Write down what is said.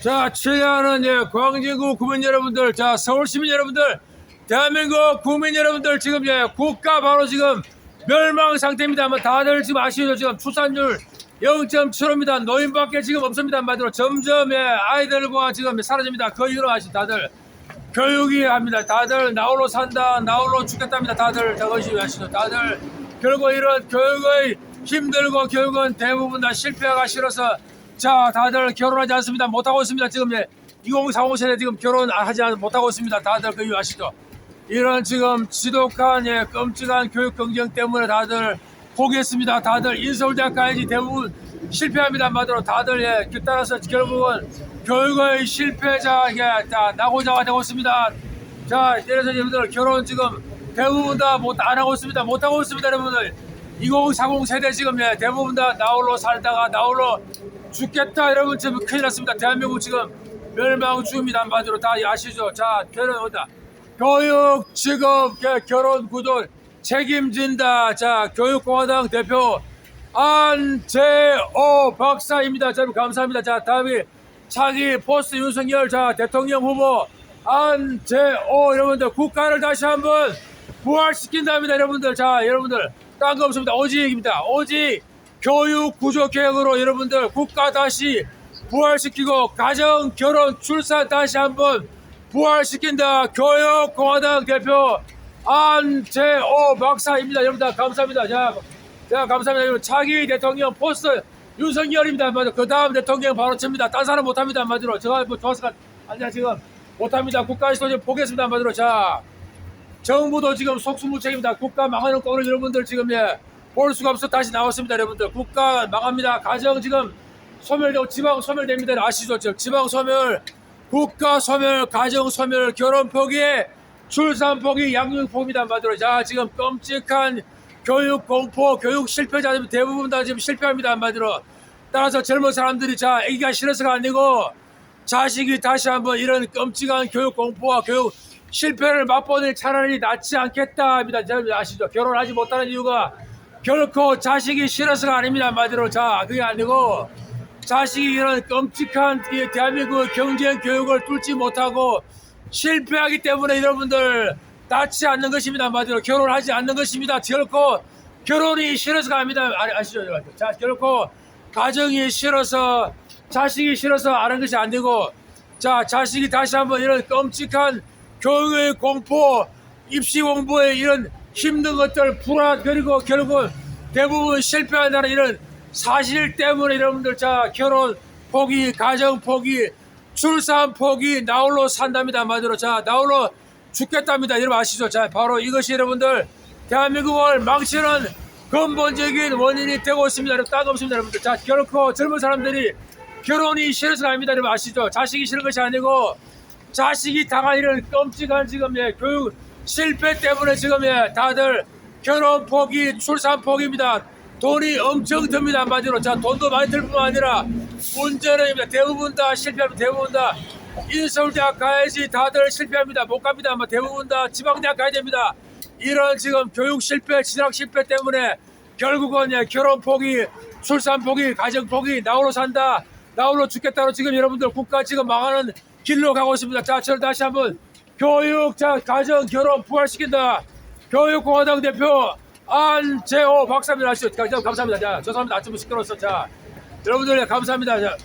자, 최대한은 예, 광진구 국민 여러분들, 자, 서울 시민 여러분들, 대한민국 국민 여러분들, 지금 예, 국가 바로 지금 멸망 상태입니다. 뭐 다들 지금 아시죠? 지금 출산율 0.75입니다. 노인밖에 지금 없습니다. 한마디로 점점 예, 아이들과 지금 사라집니다. 그 이유로 아시 다들 교육이 합니다. 다들 나홀로 산다, 나홀로 죽겠답니다. 다들 저것이 아시죠? 다들 결국 이런 교육의 힘들고 교육은 대부분 다 실패가 싫어서 자 다들 결혼하지 않습니다. 못하고 있습니다. 지금 예, 2040 세대 지금 결혼하지 않- 못하고 있습니다. 다들 그 이유 아시죠? 이런 지금 지독한 예, 끔찍한 교육 경쟁 때문에 다들 포기했습니다. 다들 인서울대학 가야지 대부분 실패합니다. 한마디로 다들 예, 그 따라서 결국은 교육의 실패자 예, 자, 나고자가 되고 있습니다. 자, 이래서 여러분들 결혼 지금 대부분 다 못 안 하고 있습니다. 못 하고 있습니다, 여러분들. 2040 세대 지금 예, 대부분 다 나홀로 살다가 나홀로 죽겠다 여러분 지금 큰일 났습니다. 대한민국 지금 멸망 중입니다. 한마디로 다 아시죠? 자, 결혼 어다. 교육, 직업, 예, 결혼 구조 책임진다. 자, 교육공화당 대표 안재호 박사입니다. 자, 감사합니다. 자, 다음이 차기 포스트 윤석열 자 대통령 후보 안재호 여러분들 국가를 다시 한번 부활시킨답니다. 여러분들 자, 여러분들 딴 거 없습니다. 오직입니다. 오직 교육 구조 개혁으로 여러분들 국가 다시 부활시키고 가정, 결혼, 출산 다시 한번 부활시킨다. 교육공화당 대표 안재호 박사입니다. 여러분들 감사합니다. 자, 자 감사합니다. 여러분 차기 대통령 포스트 윤석열입니다. 한마디로 그 다음 대통령 바로 칩니다. 딴 사람 못합니다. 한마디로 제가 뭐 좋아서 아니야 지금 못합니다. 국가에서도 지금 포기했습니다. 한마디로 자 정부도 지금 속수무책입니다. 국가 망하는 꼴을 여러분들 지금 예, 볼 수가 없어 다시 나왔습니다. 여러분들 국가 망합니다. 가정 지금 소멸되고 지방 소멸됩니다. 아시죠? 지방 소멸, 국가 소멸, 가정 소멸, 결혼 포기, 출산 포기, 양육 포기입니다. 한마디로 자 지금 끔찍한 교육 공포, 교육 실패자들 대부분 다 지금 실패합니다. 한마디로 따라서 젊은 사람들이 자 애기가 싫어서가 아니고 자식이 다시 한번 이런 끔찍한 교육 공포와 교육 실패를 맛보니 차라리 낫지 않겠다 합니다. 여러분 아시죠? 결혼하지 못하는 이유가 결코 자식이 싫어서가 아닙니다. 한마디로 자 그게 아니고 자식이 이런 끔찍한 이 대한민국 경쟁 교육을 뚫지 못하고 실패하기 때문에 여러분들 낫지 않는 것입니다. 한마디로 결혼하지 않는 것입니다. 결코 결혼이 싫어서가 아닙니다. 아, 아시죠? 여러분? 자 결코 가정이 싫어서 자식이 싫어서 하는 것이 안 되고 자 자식이 다시 한번 이런 끔찍한 교육의 공포 입시 공부의 이런 힘든 것들 불안 그리고 결국 대부분 실패한다는 이런 사실 때문에 여러분들 자 결혼 포기 가정 포기 출산 포기 나홀로 산답니다. 한마디로 자 나홀로 죽겠답니다. 여러분 아시죠? 자 바로 이것이 여러분들 대한민국을 망치는 근본적인 원인이 되고 있습니다. 여러분 딴 없습니다 여러분들. 자 결코 젊은 사람들이 결혼이 싫어서가 아닙니다. 여러분 아시죠? 자식이 싫은 것이 아니고 자식이 당한 이런 끔찍한 지금 예, 교육 실패 때문에 지금 예, 다들 결혼 포기, 출산 포기입니다. 돈이 엄청 듭니다 한마디로. 자 돈도 많이 들 뿐만 아니라 문제는입니다. 대부분 다 실패합니다 대부분 다. 인서울대학 가야지 다들 실패합니다. 못 갑니다 아마 대부분 다. 지방대학 가야 됩니다. 이런 지금 교육 실패 진학 실패 때문에 결국은 예, 결혼 포기 출산 포기 가정 포기 나홀로 산다. 나홀로 죽겠다로 지금 여러분들 국가 지금 망하는 길로 가고 있습니다. 자 저를 다시 한번 교육 자 가정 결혼 부활시킨다 교육공화당 대표 안재호 박사입니다. 감사합니다. 자, 죄송합니다. 아침 시끄러웠어. 자, 여러분들 감사합니다. 자,